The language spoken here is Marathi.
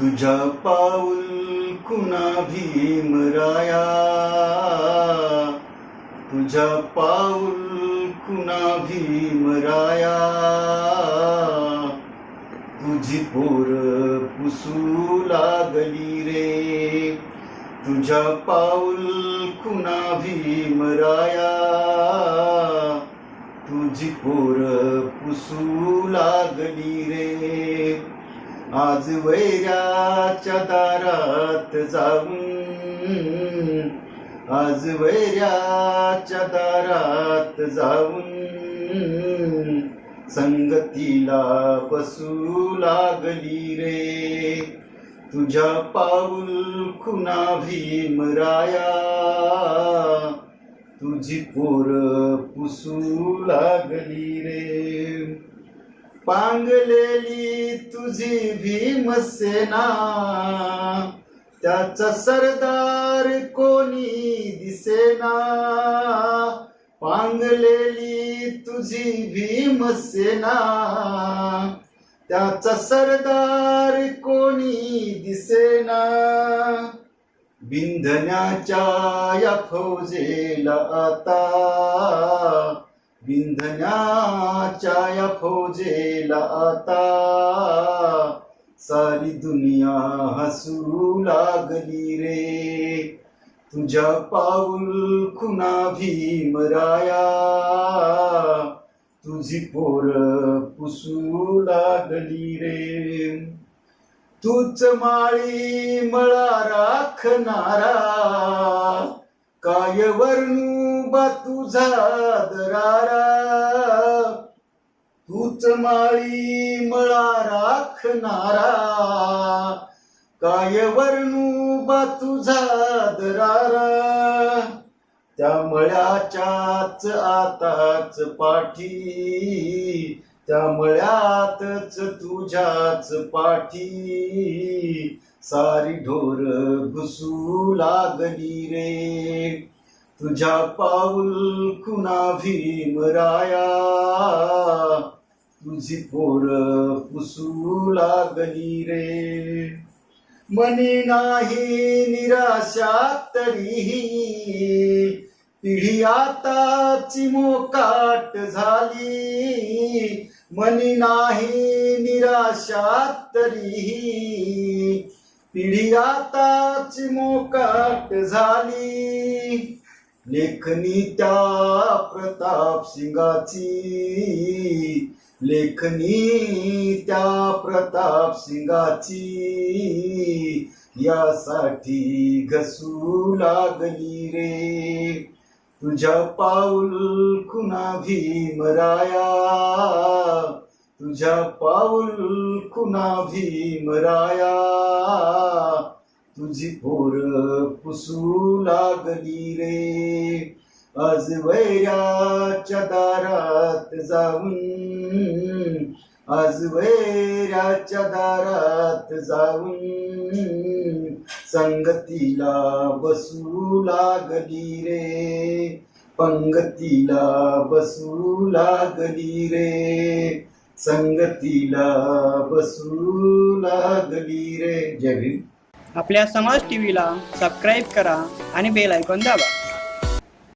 तुझा पाऊल कुणा भीमराया तुझा पाऊल कुणा भीमराया तुझी पोर पुसू लागली रे. तुझा पाऊल कुणा भीमराया तुझी पोर पुसू लागली रे. आज वैऱ्याच्या दारात जाऊन. आज वैऱ्याच्या दारात जाऊन. संगतीला बसू लागली रे. तुझ्या पाऊल खुना भीमराया तुझी पोर पुसू लागली रे. पांगलेली तुझी भीमसेना त्याचा सरदार कोणी दिसेना. पांगलेली तुझी भीमसेना त्याचा सरदार कोणी दिसेना. बिंधण्याच्या या फौजेला आता विंधण्याच्या या फौजेला आता सारी दुनिया हसू लागली रे. तुझ्या पाऊल खुना भीमराया तुझी पोर पुसू लागली रे. तूच माळी मळा राखणारा. काय वर्णू बा तुझा दरारा तूच माळी मळा राखणारा काय वर्णू बा तुझा दरारा त्या मळ्याच्याच आताच पाठी त्या मळ्यातच तुझ्याच पाठी सारी ढोर घुसू लागली रे. तुझ्या पाऊल खुना भीमराया तुझी पोर पुसू लागली रे. मनी नाही निराशा तरीही पिढी आताची मोकाट झाली. मनी नाही निराशा तरीही. पिढी आताची मोकाट झाली. लेखनी त्या प्रताप सिंगाची. लेखनी त्या प्रताप सिंगाची. यासाठी घसू लागली रे. तुझ्या पाऊल खुना भीमराया तुझ्या पाऊल खुना भीमराया तुझी पोर पुसू लागली रे. आज वैराच्या दारात जाऊन आज वैराच्या दारात जाऊन संगतीला बसू लागली रे. पंगतीला बसू लागली रे. संगतीला बसू लागली रे. जय भीम. आपल्या समाज टीव्हीला सबस्क्राईब करा आणि बेल ऐकून दाबा.